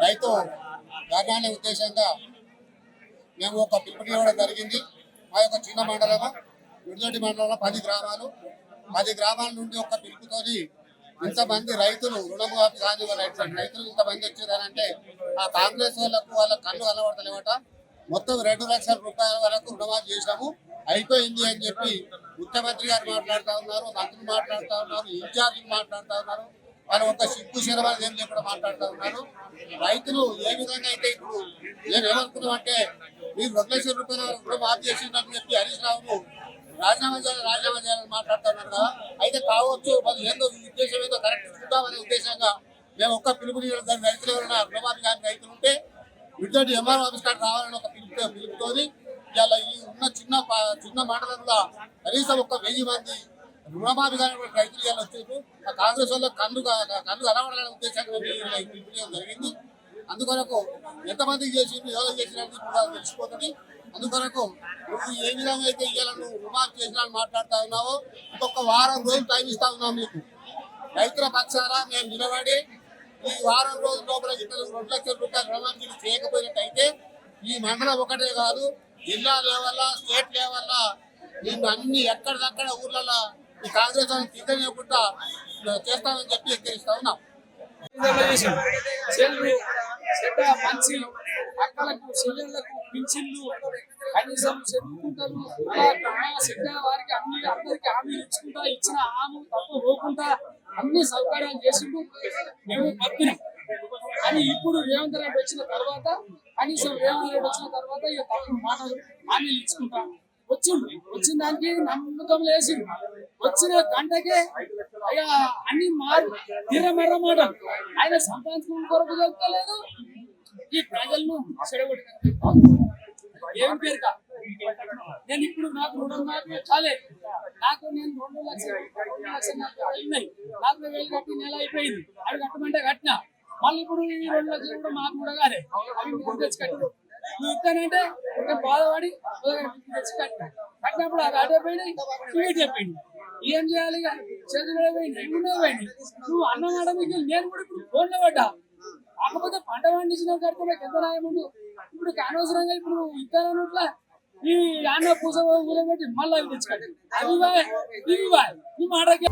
రైతు ధర్నాన్ని ఉద్దేశంగా మేము ఒక పిలుపుని ఇవ్వడం జరిగింది. మా యొక్క చిన్న మండలము విడుదటి మండలంలో పది గ్రామాలు. పది గ్రామాల నుండి ఒక పిలుపుతోని ఇంతమంది రైతులు రుణమాఫీ కాని రైతు- రైతులు ఇంతమంది వచ్చేదానంటే ఆ కాంగ్రెస్ వాళ్ళకు వాళ్ళ కళ్ళు కనబడతలేవట మొత్తం రెండు లక్షల రూపాయల వరకు రుణమాఫీ చేశాము అయిపోయింది అని చెప్పి ముఖ్యమంత్రి గారు మాట్లాడుతూ ఉన్నారు మంత్రులు మాట్లాడుతూ ఉన్నారు ఇన్ఛార్జీలు మాట్లాడుతూ ఉన్నారు. వాళ్ళు ఒక సిగ్గు శరవాళ్ళు ఏం లేకుండా మాట్లాడుతూ ఉన్నారు. రైతులు ఏ విధంగా అయితే ఇప్పుడు నేను ఏమనుకున్నాం అంటే మీరు రెండు లక్షల రూపాయల రుణమాఫీ చేసిందని చెప్పి హరీష్ రావు రాజీనామా చేయాలి రాజీనామా చేయాలని మాట్లాడుతున్నారు కదా అయితే కావచ్చు మరి ఏందో ఉద్దేశం ఏదో కరెక్ట్ చూద్దామనే ఉద్దేశంగా మేము ఒక్క పిలుపుని ఇవ్వడం రైతులు ఎవరైనా రుణమాఫీ కానీ రైతులు ఉంటే విద్యార్థి ఎంఆర్ ఆఫీస్ కార్డు రావాలని ఒక పిలుపు పిలుపుతోని ఇలా ఈ ఉన్న చిన్న ప- చిన్న మండలంలో కనీసం ఒక వెయ్యి మంది రుణమాఫీ కాని రైతులు ఇవాళ వచ్చారు ఆ కాంగ్రెస్ వాళ్ళకి కన్ను కన్ను కళ్ళు కనబడాలనే ఉద్దేశంగా మేము జరిగింది. అందుకొరకు ఎంతమందికి చేసింది ఎవరు చేసినట్టు కూడా తెలిసిపోతుంది. అందుకొరకు నువ్వు ఏ విధంగా అయితే ఇవాళ నువ్వు రుణమాఫీ చేసినా మాట్లాడుతా ఉన్నావో ఇంకొక వారం రోజులు టైం ఇస్తా ఉన్నాం మీకు రైతుల పక్షాన మేము నిలబడి ఈ వారం రోజుల లోపల ఇతరులు రెండు లక్షల రూపాయల రుణమాఫీ చేయకపోయినట్టయితే ఈ మండలం ఒకటే కాదు జిల్లా లేవల్లా స్టేట్ లేవల్లా నిన్ను అన్ని ఎక్కడిదక్కడ ఊర్లలో ఈ కాంగ్రెస్ వాళ్ళని తిట్టనివ్వకుండా చేస్తామని చెప్పి హెచ్చరిస్తా ఉన్నాం. మంచి అక్కలకు చెల్లెళ్ళకు పింఛన్లు కనీసం చెప్పుకుంటారు చెడ్డ వారికి అన్ని అందరికి హామీలు ఇచ్చుకుంటా ఇచ్చిన హామీ తప్ప పోకుండా అన్ని సౌకర్యాలు చేసుకుంటూ మేము బతికినాం కానీ ఇప్పుడు రేవంత్ రెడ్డి వచ్చిన తర్వాత కనీసం రేవంత్ రెడ్డి వచ్చిన తర్వాత ఇక తప్పుడు మాటలు హామీలు ఇచ్చుకుంటాం వచ్చిండు. వచ్చిన దానికి నమ్మకం లేచిండు వచ్చిన గంటకే ఇక అన్ని మారు తీరమెర్రమాట. ఆయన సంపాదించుకున్న కొరకు చెప్తలేదు ఈ ప్రజలను చెడగొట్టారు ఏం పేరుక? నేను ఇప్పుడు నాకు రుణం నాకు చాలే. నాకు నేను రెండు లక్షలు రెండు లక్షలు నాకు ఉన్నాయి. నాకు వేలు కట్టి నెల అయిపోయింది. అవి కట్టమంటే కట్టిన. మళ్ళీ ఇప్పుడు ఈ రెండు లక్షలు కూడా మాకు కూడా కాలే. అవి తెచ్చి కట్టిన నువ్వు ఇస్తానంటే ఒక బాధపడి తెచ్చి కట్టిన. కట్టినప్పుడు అది అడిగిపోయింది పోయింది చెప్పింది ఏం చేయాలి? ఇక? చేతులు పోయింది నువ్వు అన్నం ఆడడానికి నేను కూడా ఇప్పుడు ఫోన్లో పడ్డా. కాకపోతే పంట పండించిన కడితే నాకు ఎంత న్యాయం ఇప్పుడు అనవసరంగా ఇప్పుడు ఇతరుల ఈ అన్న పూస పెట్టి మళ్ళీ అవి తెచ్చుకోండి. అవి బాయ్ ఇవి బాయ్ ఈ మాటకి